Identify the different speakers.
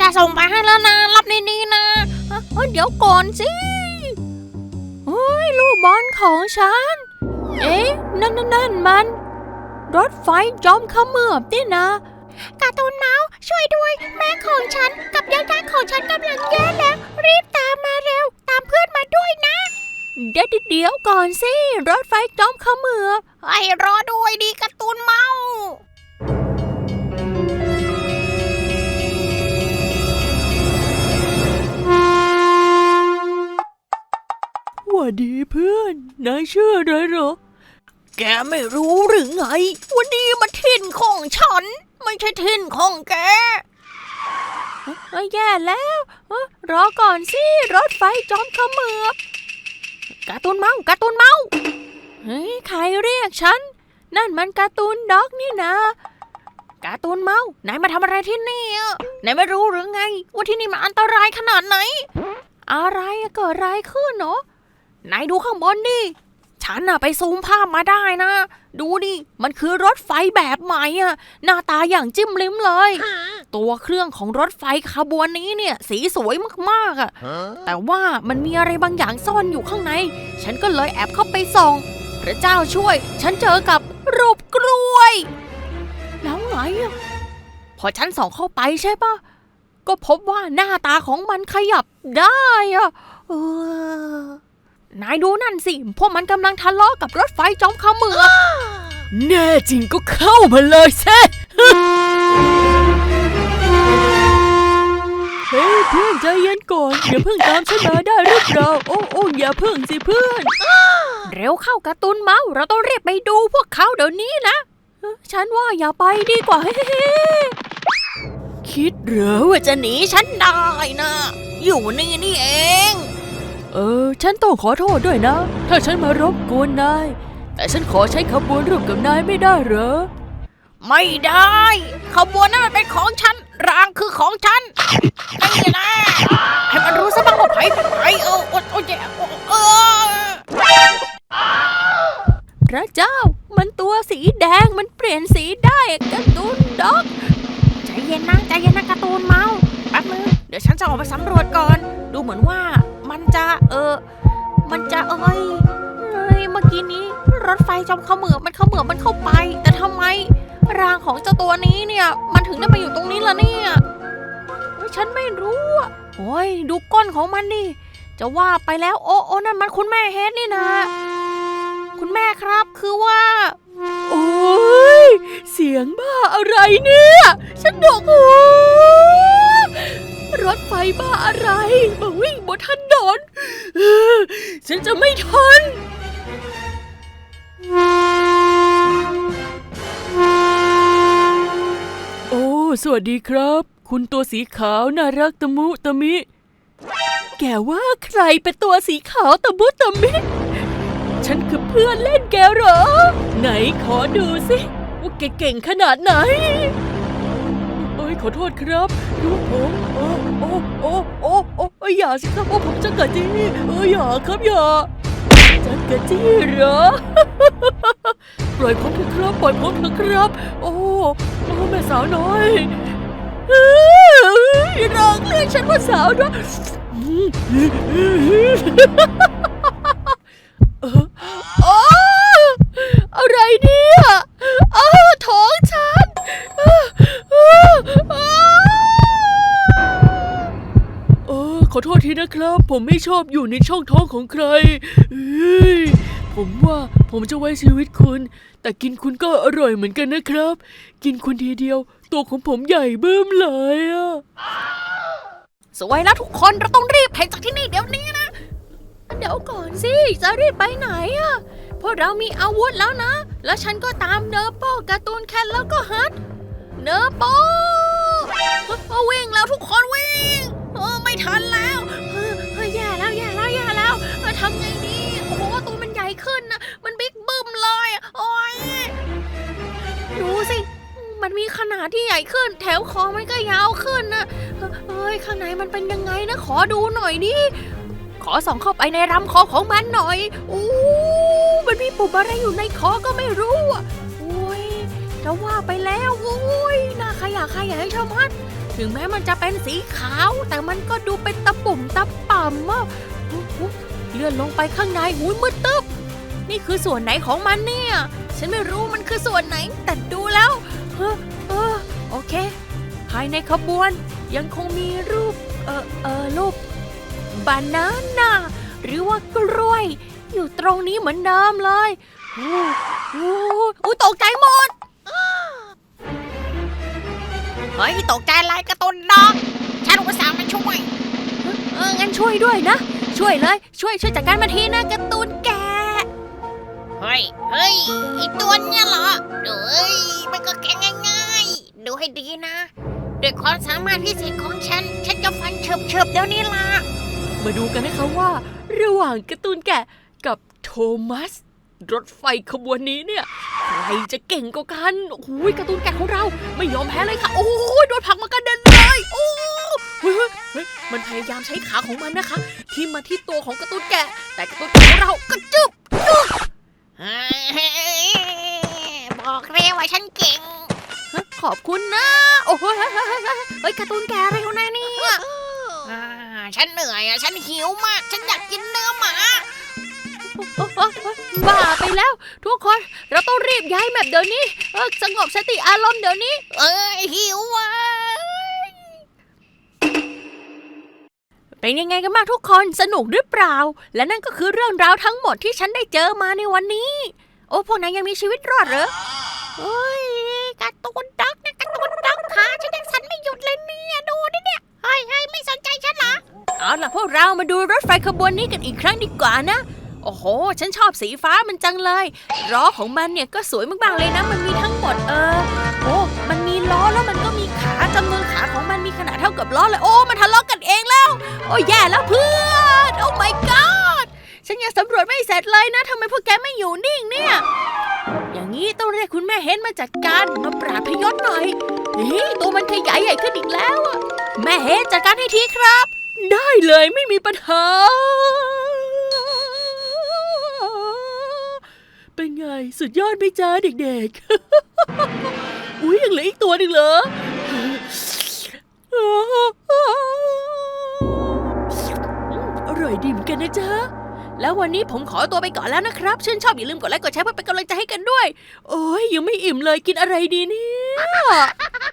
Speaker 1: จะส่งไปให้แล้วนะ รับในนี้นะเอ้ยเดี๋ยวก่อนสิเฮ้ยลูกบอลของฉัน เอ๊ะ นั่นนั่นนั่นมัน รถไฟจอมขมือบนี่นะการ์ตูนเมาส์ช่วยด้วย แม่ของฉันกับญาติๆของฉันกำลังแย่แล้ว รีบตามมาเร็ว ตามเพื่อนมาด้วยนะเดี๋ยวเดี๋ยวก่อนสิ รถไฟจอมขมือบไอ้รอด้วยดีการ์ตูน
Speaker 2: นนายชื่ออะไรเหรอ
Speaker 1: แกไม่รู้หรือไงว่านี่มันถิ่นของฉัน ไม่ใช่ถิ่นของแกเอ้ยแย่แล้วเอ้อรอก่อนสิรถไฟจอมเขมือบการ์ตูนเมาการ์ตูนเมาเฮ้ยใครเรียกฉัน นั่นมันการ์ตูนด็อกนี่นะการ์ตูนเมา นายมาทำอะไรที่นี่อะนายไม่รู้หรือไง ว่าที่นี่มันอันตรายขนาดไหน อะไรอะเกิดอะไรขึ้นเนาะ นายดูข้างบนดิ ฉันน่ะไปซูมภาพมาได้นะ ดูดิ มันคือรถไฟแบบใหม่อะหน้าตาอย่างจิ้มลิ้มเลย ตัวเครื่องของรถไฟขบวนนี้เนี่ย สีสวยมากๆอะแต่ว่ามันมีอะไรบางอย่างซ่อนอยู่ข้างใน ฉันก็เลยแอบเข้าไปส่อง พระเจ้าช่วย ฉันเจอกับรูปกล้วย แล้วไงอะพอฉันส่องเข้าไปใช่ปะก็พบว่าหน้าตาของมันขยับได้อะเออ นายดูนั่นสิ พวกมันกำลังทะเลาะกับรถไฟจอมเขมือบ
Speaker 2: แน่จริงก็เข้ามาเลยเซ่เฮ้ยเพื่อนใจเย็นก่อนอย่าเพิ่งตามฉันมาได้หรือเปล่าโอ้โอ้อย่าเพิ่งสิเพื่อน
Speaker 1: เร็วเข้าการ์ตูนเมาส์เราต้องรีบไปดูพวกเขาเดี๋ยวนี้นะเอ้อฉันว่าอย่าไปดีกว่าเฮ้คิดเหรอว่าจะหนีฉันได้นะ อยู่นี่นี่เอง
Speaker 2: เออ ฉันต้องขอโทษด้วยนะ ถ้าฉันมารบกวนนาย แต่ฉันขอใช้ขบวนร่วมกับนายไม่ได้เหรอ
Speaker 1: ไม่ได้ขบวนนั้นมันเป็นของฉัน รางคือของฉันนี่นะให้มันรู้ซะบ้างว่าไผเป็นไผเออโอ้โอ้แย่โอ้เออพระเจ้า มันตัวสีแดงมันเปลี่ยนสีได้การ์ตูนด็อก ใจเย็นนะใจเย็นนะการ์ตูนเมาแป๊บนึงเดี๋ยวฉันจะออกไปสำรวจก่อน ดูเหมือนว่า มันจะเออ มันจะเอ้ยเอ้ยเมื่อกี้นี้ รถไฟจอมเขมือบมันเขมือบมันเข้าไป แต่ทำไมรางของเจ้าตัวนี้เนี่ย มันถึงได้ไปอยู่ตรงนี้ล่ะเนี่ยฉันไม่รู้อะโอ้ยดูก้นของมันดิจะว่าไปแล้วโอ้โอ้นั่นมันคุณแม่เฮดนี่นะ คุณแม่ครับคือว่า
Speaker 2: โอ้ยเสียงบ้าอะไรเนี่ย ฉันดกหู บ้าอะไร มาวิ่งบนถนนเออฉันจะไม่ทนโอ้ สวัสดีครับ คุณตัวสีขาวน่ารักตะมุตะมิ แกว่าใครเป็นตัวสีขาวตะมุตะมิ ฉันคือเพื่อนเล่นแกเหรอ ไหนขอดูสิว่าแกเก่งขนาดไหน เอ้ยขอโทษครับดูผม อยอย่าสิครับว่าผมจะกะจี้เอออย่าครับอย่าจะกะจี้เหรอ ปล่อยผมเถอะครับ ปล่อยผมเถอะครับ โอ้โอ้แม่สาวน้อยร้องเรียกฉันว่าสาวด้วย ออขอโทษทีนะครับ ผมไม่ชอบอยู่ในช่องท้องของใครเอ้ยผมว่าผมจะไว้ชีวิตคุณ แต่กินคุณก็อร่อยเหมือนกันนะครับ กินคุณทีเดียว ตัวของผมใหญ่เบิ่มเลยอะ
Speaker 1: สวยแล้วทุกคนเราต้องรีบแข่จากที่นี่เดี๋ยวนี้นะ เดี๋ยวก่อนสิจะรีบไปไหนอะเพราะเรามีอาวุธแล้วนะ แล้วฉันก็ตามเนอร์โป้การ์ตูนแคทแล้วก็ฮัทเนอร์โป้อวิ่งแล้วทุกคนวิ่ง ขนาดที่ใหญ่ขึ้น แถวคอมันก็ยาวขึ้นนะเฮ้ยข้างในมันเป็นยังไงนะขอดูหน่อยดิขอส่องเข้าไปในลำคอของมันหน่อยอู้มันมีปุ่มอะไรอยู่ในคอก็ไม่รู้อะโอ้ยจะว่าไปแล้วโอ้ยน่าขยะขยงชะมัดถึงแม้มันจะเป็นสีขาว แต่มันก็ดูเป็นตะปุ่มตะป่ำอะอุ๊ยอุ๊ยเลื่อนลงไปข้างในหุยมืดตึ๊บนี่คือส่วนไหนของมันเนี่ย ฉันไม่รู้มันคือส่วนไหน แต่ดูแล้วเอ อเออโอเค ภายในขบวนยังคงมีรูป เออเออรูปบานาน่าหรือว่ากล้วย อยู่ตรงนี้เหมือนเดิมเลยโอ้โหอุ๊ยตกใจหมด เฮ้ยตกใจอะไรกระตุนดอกฉันอุตส่าห์มาช่วยเอองั้นช่วยด้วยนะ ช่วยเลย ช่วยช่วยจัดการมาทีนะกร์ตูนแก
Speaker 3: เฮ้ยเฮ้ยไอตัวเนี่ยเหรอเอ้ยมันก็แกงง่ายๆดู ให้ดีนะ ด้วยความสามารถพิเศษของฉัน ฉันจะฟันเฉิบๆเดี๋ยวนี้ล่ะ
Speaker 2: มาดูกันนะคะว่า ระหว่างการ์ตูนแกะกับโทมัส รถไฟขบวนนี้เนี่ย ใครจะเก่งกว่ากันโอ้โหการ์ตูนแกะของเรา ไม่ยอมแพ้เลยค่ะ โอ้ยโดนผลักมากระเด็นเลยโอ้เฮ้ยเฮ้ยเฮ้ยมันพยายามใช้ขาของมันนะคะที่มาที่ตัวของการ์ตูนแกะ แต่การ์ตูนแกะของเราก็จึ๊บ
Speaker 3: เฮ้ยบอกเร็วว่าฉันเก่ง
Speaker 1: ฮะ ขอบคุณนะ โอ้โหเฮ้ยเฮ้ยการ์ตูนแกอะไรของนายเนี่ย
Speaker 3: อ่าฉันเหนื่อยอะฉันหิวมาก ฉันอยากกินเนื้อหมา
Speaker 1: โอ้โหเฮ้ยบ้าไปแล้ว ทุกคนเราต้องรีบย้ายแมปเดี๋ยวนี้เออสงบสติอารมณ์เดี๋ยวนี้
Speaker 3: เอ้ยหิวว่ะ
Speaker 1: เป็นยังไงกันบ้างทุกคนสนุกหรือเปล่า และนั่นก็คือเรื่องราวทั้งหมดที่ฉันได้เจอมาในวันนี้ โอ้พวกนายยังมีชีวิตรอดเหรอ
Speaker 3: เฮ้ยการ์ตูนด ขาฉันยังสั่นไม่หยุดเลยเนี่ยดูดิเนี่ยเฮ้ยเฮ้ยไม่สนใจฉันเหรอ
Speaker 1: เอาล่ะพวกเรามาดูรถไฟขบวนนี้กันอีกครั้งดีกว่านะ โอ้โห ฉันชอบสีฟ้ามันจังเลยล้อของมันเนี่ยก็สวยมากๆเลยนะ มันมีทั้งหมดเออโอ้มันมีล้อแล้วมันก็มีขาจำนวนขาของมันมีขนาดเท่ากับล้อเลยโอ้มันทะเลาะกันเองแล้ว โอ้แย่แล้วเพื่อนโอ้ my god ฉันยังสำรวจไม่เสร็จเลยนะทำไมพวกแกไม่อยู่นิ่งเนี่ย อย่างนี้ต้องเรียกคุณแม่เฮนมาจัดการมาปราบพยศหน่อยเฮ้ย ตัวมันขยายใหญ่ขึ้นอีกแล้วอะแม่เฮจัดการให้ทีครับ
Speaker 2: ได้เลยไม่มีปัญหา เป็นไงสุดยอดไหมจ้าเด็กๆ อุ้ยยังเหลืออีกตัวหนึ่งเหรออร่อยดีเหมือนกันนะจ๊ะ
Speaker 1: แล้ววันนี้ผมขอตัวไปก่อนแล้วนะครับ ชื่นชอบอย่าลืมกดไลค์กดแชร์เพื่อเป็นกำลังใจให้กันด้วย
Speaker 2: โอ้ยยังไม่อิ่มเลยกินอะไรดีเนี่ย